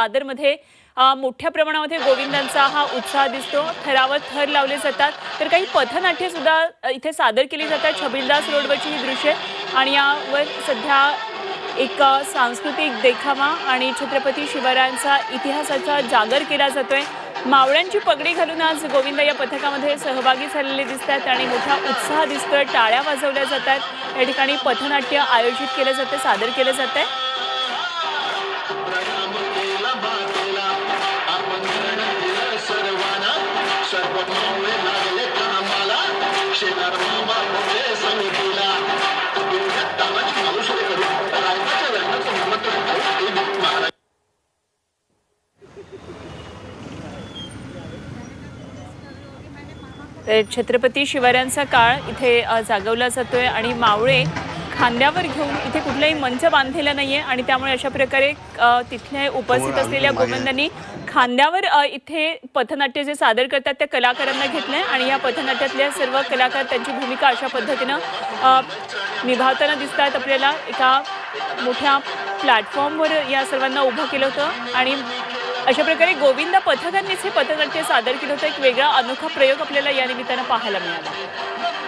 दादरमध्ये मोठ्या प्रमाणामध्ये गोविंदांचा हा उत्साह दिसतो. थरावर थर लावले जातात. तर काही पथनाट्य सुद्धा इथे सादर केली जातात. छबिलदास रोडवरची ही दृश्य आणि यावर सध्या एक सांस्कृतिक देखावा आणि छत्रपती शिवरायांचा इतिहासाचा जागर केला जातोय. मावळ्यांची पगडी घालून आज गोविंद या पथकामध्ये सहभागी झालेले दिसतात आणि मोठा उत्साह दिसतोय. टाळ्या वाजवल्या जातात. या ठिकाणी पथनाट्य आयोजित केलं जातं सादर केलं जात आहे तर छत्रपती शिवरायांचा काळ इथे जागवला जातोय आणि मावळे खांद्यावर घेऊन इथे कुठलाही मंच बांधलेला नाहीये आणि त्यामुळे अशा प्रकारे अ, तिथले उपस्थित असलेल्या गोविंदांनी खांद्यावर इथे पथनाट्य जे सादर करतात त्या कलाकारांना घेतलं आहे आणि या पथनाट्यातल्या सर्व कलाकार त्यांची भूमिका अशा पद्धतीनं निभावताना दिसतात. आपल्याला एका मोठ्या प्लॅटफॉर्मवर या सर्वांना उभं केलं होतं आणि अशा प्रकारे गोविंद पथकांनीच हे पथनाट्य सादर केलं होतं. एक वेगळा अनोखा प्रयोग आपल्याला या निमित्तानं पाहायला मिळाला.